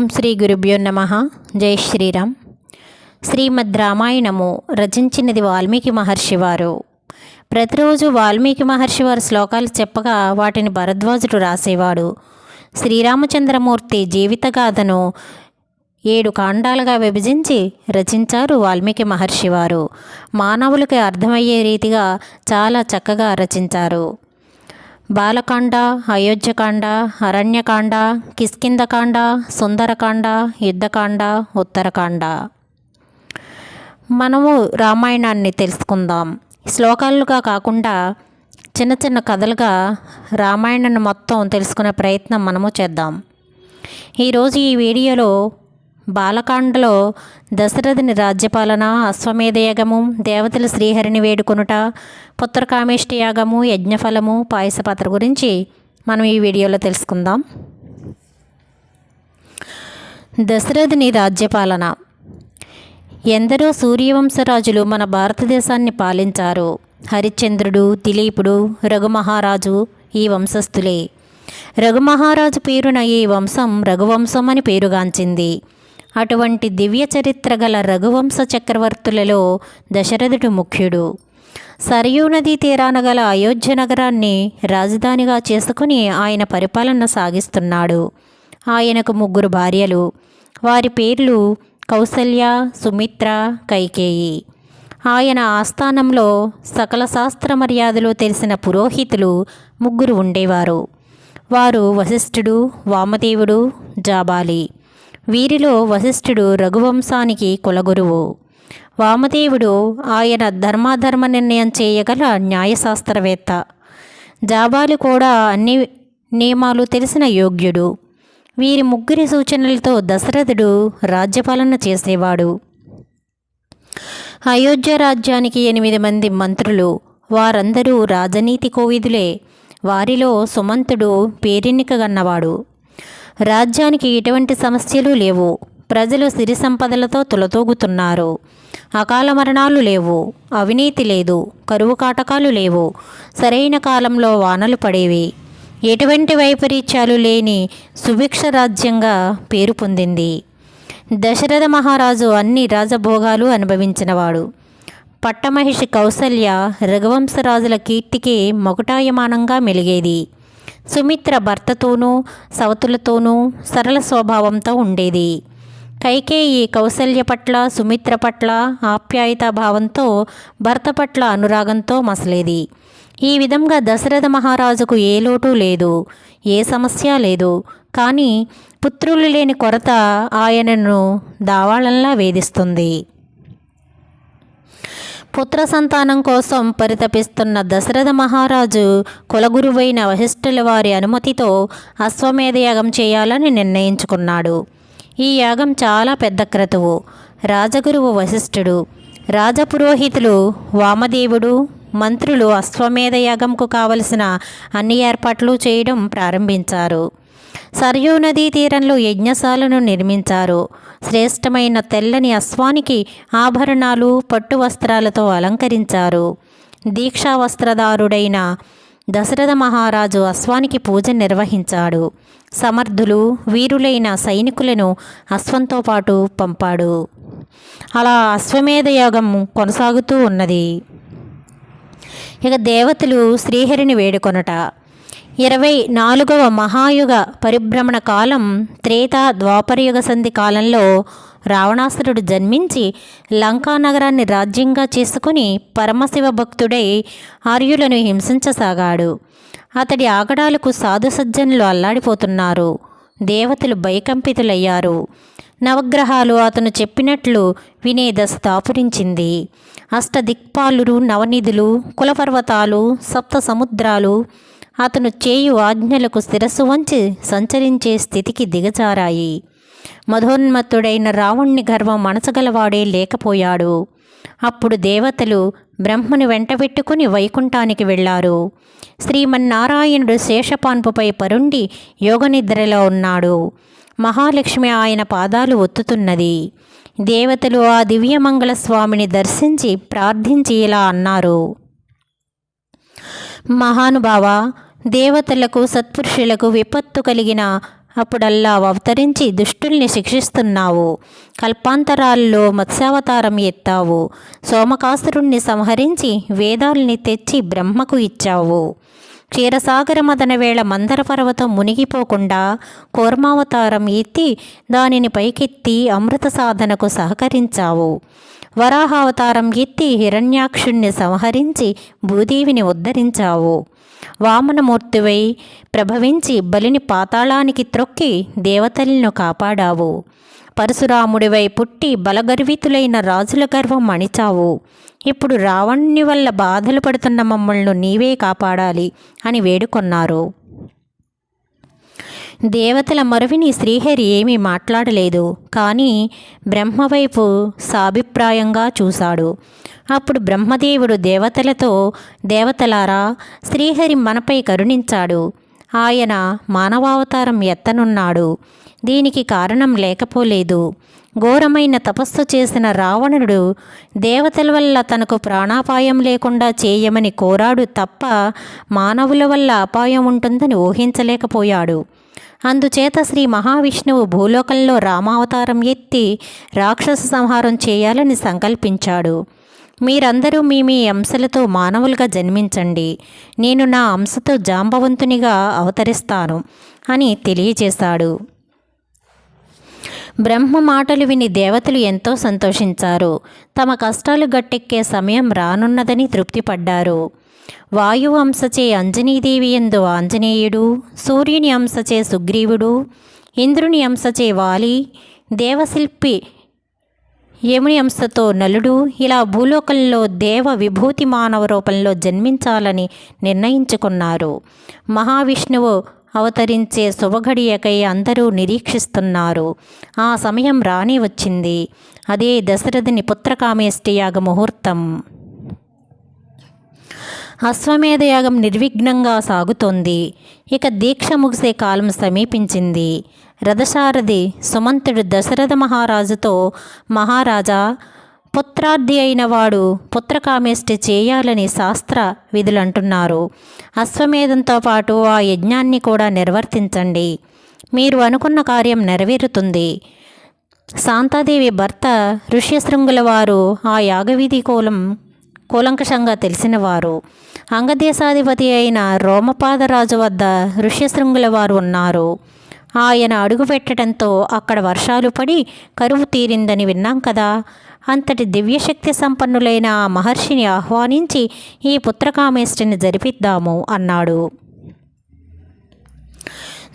ఓం శ్రీ గురుభ్యో నమ. జై శ్రీరామ్. శ్రీమద్ రామాయణము రచించినది వాల్మీకి మహర్షి వారు. ప్రతిరోజు వాల్మీకి మహర్షి వారి శ్లోకాలు చెప్పగా వాటిని భరద్వాజుడు రాసేవాడు. శ్రీరామచంద్రమూర్తి జీవితగాథను ఏడు కాండాలుగా విభజించి రచించారు వాల్మీకి మహర్షి వారు. మానవులకి అర్థమయ్యే రీతిగా చాలా చక్కగా రచించారు. బాలకాండ అయోధ్యకాండ అరణ్యకాండ కిష్కిందకాండ సుందరకాండ యుద్ధకాండ ఉత్తరకాండ. మనము రామాయణాన్ని తెలుసుకుందాం. శ్లోకాలుగా కాకుండా చిన్న చిన్న కథలుగా రామాయణాన్ని మొత్తం తెలుసుకునే ప్రయత్నం మనము చేద్దాం. ఈరోజు ఈ వీడియోలో బాలకాండలో దశరథుని రాజ్యపాలన అశ్వమేధయాగము దేవతల శ్రీహరిని వేడుకొనుట పుత్రకామేష్టి యాగము యజ్ఞఫలము పాయసపాత్ర గురించి మనం ఈ వీడియోలో తెలుసుకుందాం. దశరథుని రాజ్యపాలన. ఎందరో సూర్యవంశరాజులు మన భారతదేశాన్ని పాలించారు. హరిశ్చంద్రుడు దిలీపుడు రఘుమహారాజు ఈ వంశస్థులే. రఘుమహారాజు పేరున ఈ వంశం రఘువంశం అని పేరుగాంచింది. అటువంటి దివ్య చరిత్ర గల రఘువంశ చక్రవర్తులలో దశరథుడు ముఖ్యుడు. సరయూ నదీ తీరాన గల అయోధ్య నగరాన్ని రాజధానిగా చేసుకుని ఆయన పరిపాలన సాగిస్తున్నాడు. ఆయనకు ముగ్గురు భార్యలు. వారి పేర్లు కౌసల్య సుమిత్ర కైకేయి. ఆయన ఆస్థానంలో సకల శాస్త్ర మర్యాదలు తెలిసిన పురోహితులు ముగ్గురు ఉండేవారు. వారు వశిష్ఠుడు వామదేవుడు జాబాలి. వీరిలో వశిష్ఠుడు రఘువంశానికి కులగురువు. వామదేవుడు ఆయన ధర్మాధర్మ నిర్ణయం చేయగల న్యాయశాస్త్రవేత్త. జాబాలు కూడా అన్ని నియమాలు తెలిసిన యోగ్యుడు. వీరి ముగ్గురి సూచనలతో దశరథుడు రాజ్యపాలన చేసేవాడు. అయోధ్య రాజ్యానికి ఎనిమిది మంది మంత్రులు వారందరూ రాజనీతి కోవిదులే. వారిలో సుమంతుడు పేరెన్నికగన్నవాడు. రాజ్యానికి ఎటువంటి సమస్యలు లేవు. ప్రజలు సిరి సంపదలతో తులతూగుతున్నారు. అకాల మరణాలు లేవు. అవినీతి లేదు. కరువు కాటకాలు లేవు. సరైన కాలంలో వానలు పడేవి. ఎటువంటి వైపరీత్యాలు లేని సుభిక్ష రాజ్యంగా పేరు పొందింది. దశరథ మహారాజు అన్ని రాజభోగాలు అనుభవించినవాడు. పట్టమహిషి కౌసల్య రఘువంశరాజుల కీర్తికి మొగటాయమానంగా మెలిగేది. సుమిత్ర భర్తతోనూ సవతులతోనూ సరళ స్వభావంతో ఉండేది. కైకేయి కౌసల్య పట్ల సుమిత్ర పట్ల ఆప్యాయతా భావంతో భర్త పట్ల అనురాగంతో మసలేది. ఈ విధంగా దశరథ మహారాజుకు ఏ లోటు లేదు ఏ సమస్య లేదు. కానీ పుత్రులు లేని కొరత ఆయనను దావాళంలా వేధిస్తుంది. పుత్ర సంతానం కోసం పరితపిస్తున్న దశరథ మహారాజు కులగురువైన వశిష్ఠుల వారి అనుమతితో అశ్వమేధ యాగం చేయాలని నిర్ణయించుకున్నాడు. ఈ యాగం చాలా పెద్ద క్రతువు. రాజగురువు వశిష్ఠుడు రాజపురోహితులు వామదేవుడు మంత్రులు అశ్వమేధ యాగంకు కావలసిన అన్ని ఏర్పాట్లు చేయడం ప్రారంభించారు. సరయూ నదీ తీరంలో యజ్ఞశాలను నిర్మించారు. శ్రేష్టమైన తెల్లని అశ్వానికి ఆభరణాలు పట్టు వస్త్రాలతో అలంకరించారు. దీక్షా వస్త్రదారుడైన దశరథ మహారాజు అశ్వానికి పూజ నిర్వహించాడు. సమర్థులు వీరులైన సైనికులను అశ్వంతో పాటు పంపాడు. అలా అశ్వమేధ యోగం కొనసాగుతూ ఉన్నది. ఇక దేవతలు శ్రీహరిని వేడుకొనట. ఇరవై నాలుగవ మహాయుగ పరిభ్రమణ కాలం త్రేత ద్వాపరయుగ సంధి కాలంలో రావణాసురుడు జన్మించి లంకా నగరాన్ని రాజ్యంగా చేసుకుని పరమశివ భక్తుడై ఆర్యులను హింసించసాగాడు. అతడి ఆగడాలకు సాధు సజ్జనులు అల్లాడిపోతున్నారు. దేవతలు భయకంపితులయ్యారు. నవగ్రహాలు అతను చెప్పినట్లు వినే దశ దాపురించింది అష్టదిక్పాలురు నవనిధులు కులపర్వతాలు సప్త సముద్రాలు అతను చేయు ఆజ్ఞలకు శిరస్సు వంచి సంచరించే స్థితికి దిగజారాయి. మధోన్మత్తుడైన రావణ్ణి గర్వం మనసగలవాడే లేకపోయాడు. అప్పుడు దేవతలు బ్రహ్మను వెంటబెట్టుకుని వైకుంఠానికి వెళ్ళారు. శ్రీమన్నారాయణుడు శేషపాన్పుపై పరుండి యోగనిద్రలో ఉన్నాడు. మహాలక్ష్మి ఆయన పాదాలు ఒత్తుతున్నది. దేవతలు ఆ దివ్యమంగళ స్వామిని దర్శించి ప్రార్థించి ఇలా అన్నారు. మహానుభావ దేవతలకు సత్పురుషులకు విపత్తు కలిగిన అప్పుడల్లా అవతరించి దుష్టుల్ని శిక్షిస్తున్నావు. కల్పాంతరాల్లో మత్స్యావతారం ఎత్తావు. సోమకాసురుణ్ణి సంహరించి వేదాల్ని తెచ్చి బ్రహ్మకు ఇచ్చావు. క్షీరసాగర మదన వేళ మందర పర్వతం మునిగిపోకుండా కోర్మావతారం ఎత్తి దానిని పైకెత్తి అమృత సాధనకు సహకరించావు. వరాహావతారం ఎత్తి హిరణ్యాక్షుణ్ణి సంహరించి భూదేవిని ఉద్ధరించావు. వామనమూర్తివై ప్రభవించి బలిని పాతాళానికి త్రొక్కి దేవతలను కాపాడావు. పరశురాముడివై పుట్టి బలగర్వితులైన రాజుల గర్వం అణిచావు ఇప్పుడు రావణుని వల్ల బాధలు పడుతున్న మమ్మల్ని నీవే కాపాడాలి అని వేడుకొన్నారు. దేవతల మరువిని శ్రీహరి ఏమీ మాట్లాడలేదు. కానీ బ్రహ్మవైపు సాభిప్రాయంగా చూశాడు. అప్పుడు బ్రహ్మదేవుడు దేవతలతో దేవతలారా శ్రీహరి మనపై కరుణించాడు. ఆయన మానవావతారం ఎత్తనున్నాడు. దీనికి కారణం లేకపోలేదు. ఘోరమైన తపస్సు చేసిన రావణుడు దేవతల వల్ల తనకు ప్రాణాపాయం లేకుండా చేయమని కోరాడు తప్ప మానవుల వల్ల అపాయం ఉంటుందని ఊహించలేకపోయాడు. అందుచేత శ్రీ మహావిష్ణువు భూలోకంలో రామావతారం ఎత్తి రాక్షస సంహారం చేయాలని సంకల్పించాడు. మీరందరూ మీ మీ అంశలతో మానవులుగా జన్మించండి. నేను నా అంశతో జాంబవంతునిగా అవతరిస్తాను అని తెలియజేశాడు. బ్రహ్మ మాటలు విని దేవతలు ఎంతో సంతోషించారు. తమ కష్టాలు గట్టెక్కే సమయం రానున్నదని తృప్తిపడ్డారు. వాయువంశచే అంజనీదేవి ఎందు ఆంజనేయుడు సూర్యుని అంశచే సుగ్రీవుడు ఇంద్రుని అంశచే వాలి దేవశిల్పి యముని అంశతో నలుడు ఇలా భూలోకంలో దేవ విభూతి మానవ రూపంలో జన్మించాలని నిర్ణయించుకున్నారు. మహావిష్ణువు అవతరించే శుభఘడియకై అందరూ నిరీక్షిస్తున్నారు. ఆ సమయం రాని వచ్చింది. అదే దశరథుని పుత్రకామేష్టియాగ ముహూర్తం. అశ్వమేధయాగం నిర్విఘ్నంగా సాగుతోంది. ఇక దీక్ష ముగిసే కాలం సమీపించింది. రథసారథి సుమంతుడు దశరథ మహారాజుతో మహారాజా పుత్రార్థి అయిన వాడు పుత్రకామేష్టి చేయాలని శాస్త్ర విధులంటున్నారు. అశ్వమేధంతో పాటు ఆ యజ్ఞాన్ని కూడా నిర్వర్తించండి. మీరు అనుకున్న కార్యం నెరవేరుతుంది. శాంతాదేవి భర్త ఋష్యశృంగుల వారు ఆ యాగవిధి కోలం కూలంకషంగా తెలిసినవారు అంగదేశాధిపతి అయిన రోమపాదరాజు వద్ద ఋష్యశృంగుల వారు ఉన్నారు. ఆయన అడుగుపెట్టడంతో అక్కడ వర్షాలు పడి కరువు తీరిందని విన్నాం కదా. అంతటి దివ్యశక్తి సంపన్నులైన ఆ మహర్షిని ఆహ్వానించి ఈ పుత్రకామేష్టిని జరిపిద్దాము అన్నాడు.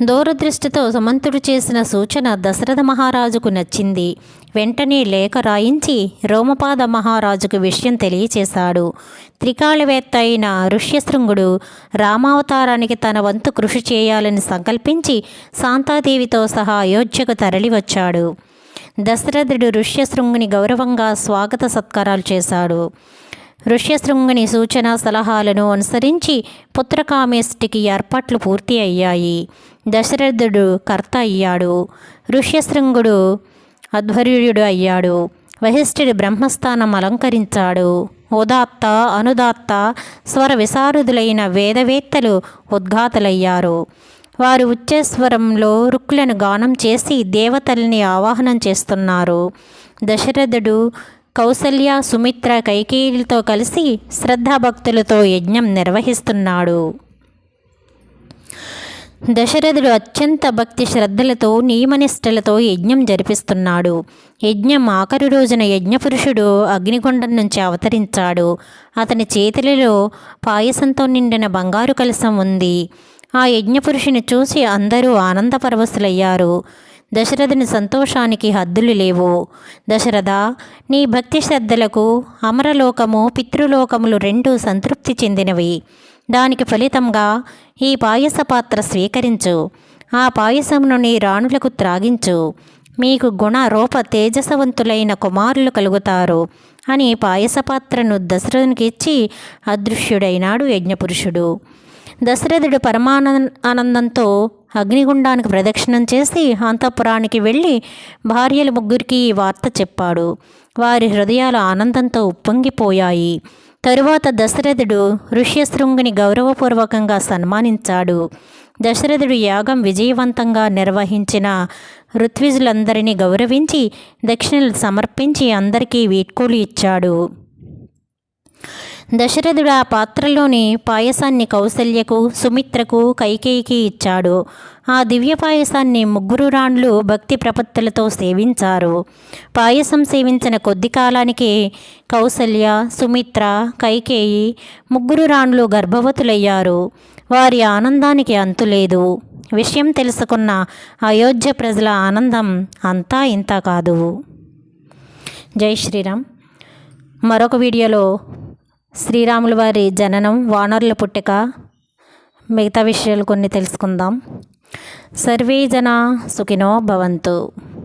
దూరదృష్టితో సుమంతుడు చేసిన సూచన దశరథ మహారాజుకు నచ్చింది. వెంటనే లేఖ రాయించి రోమపాద మహారాజుకు విషయం తెలియచేశాడు. త్రికాళవేత్త అయిన ఋష్యశృంగుడు రామావతారానికి తన వంతు కృషి చేయాలని సంకల్పించి శాంతాదేవితో సహా అయోధ్యకు తరలివచ్చాడు. దశరథుడు ఋష్యశృంగుని గౌరవంగా స్వాగత సత్కారాలు చేశాడు. ఋష్యశృంగుని సూచన సలహాలను అనుసరించి పుత్రకామేష్టికి ఏర్పాట్లు పూర్తి అయ్యాయి. దశరథుడు కర్త అయ్యాడు. ఋష్యశృంగుడు అధ్వర్యుడు అయ్యాడు. వహిష్ఠుడు బ్రహ్మస్థానం అలంకరించాడు. ఉదాత్త అనుదాత్త స్వర విశారదులైన వేదవేత్తలు ఉద్ఘాతలయ్యారు. వారు ఉచ్చేశ్వరంలో రుక్కులను గానం చేసి దేవతల్ని ఆవాహనం చేస్తున్నారు. దశరథుడు కౌసల్య సుమిత్ర కైకేయులతో కలిసి శ్రద్ధాభక్తులతో యజ్ఞం నిర్వహిస్తున్నాడు. దశరథుడు అత్యంత భక్తి శ్రద్ధలతో నియమనిష్టలతో యజ్ఞం జరిపిస్తున్నాడు. యజ్ఞం ఆఖరి రోజున యజ్ఞపురుషుడు అగ్నిగుండం నుంచి అవతరించాడు. అతని చేతులలో పాయసంతో నిండిన బంగారు కలసం ఉంది. ఆ యజ్ఞపురుషుని చూసి అందరూ ఆనందపరవశులయ్యారు. దశరథుని సంతోషానికి హద్దులు లేవు. దశరథ నీ భక్తి శ్రద్ధలకు అమరలోకము పితృలోకములు రెండూ సంతృప్తి చెందినవి. దానికి ఫలితంగా ఈ పాయస పాత్ర స్వీకరించు. ఆ పాయసమును నీ రాణులకు త్రాగించు. మీకు గుణ రూప తేజసవంతులైన కుమారులు కలుగుతారు అని పాయస పాత్రను దశరథునికి ఇచ్చి అదృశ్యుడైనాడు యజ్ఞపురుషుడు. దశరథుడు పరమాన ఆనందంతో అగ్నిగుండానికి ప్రదక్షిణం చేసి అంతఃపురానికి వెళ్ళి భార్యలు ముగ్గురికి ఈ వార్త చెప్పాడు. వారి హృదయాలు ఆనందంతో ఉప్పొంగిపోయాయి. తరువాత దశరథుడు ఋష్యశృంగుని గౌరవపూర్వకంగా సన్మానించాడు. దశరథుడు యాగం విజయవంతంగా నిర్వహించిన ఋత్విజులందరినీ గౌరవించి దక్షిణలు సమర్పించి అందరికీ వీడ్కోలు ఇచ్చాడు. దశరథుడు ఆ పాత్రలోని పాయసాన్ని కౌసల్యకు సుమిత్రకు కైకేయికి ఇచ్చాడు. ఆ దివ్య పాయసాన్ని ముగ్గురు రాండ్లు భక్తి ప్రపత్తులతో సేవించారు. పాయసం సేవించిన కొద్ది కాలానికి కౌసల్య సుమిత్ర కైకేయి ముగ్గురు రాండ్లు గర్భవతులయ్యారు. వారి ఆనందానికి అంతులేదు విషయం తెలుసుకున్న అయోధ్య ప్రజల ఆనందం అంతా ఇంత కాదు. జై శ్రీరామ్. మరొక వీడియోలో శ్రీరాముల వారి జననం వానరుల పుట్టిక మిగతా విషయాలు కొన్ని తెలుసుకుందాం. సర్వే జన సుఖినో భవంతు.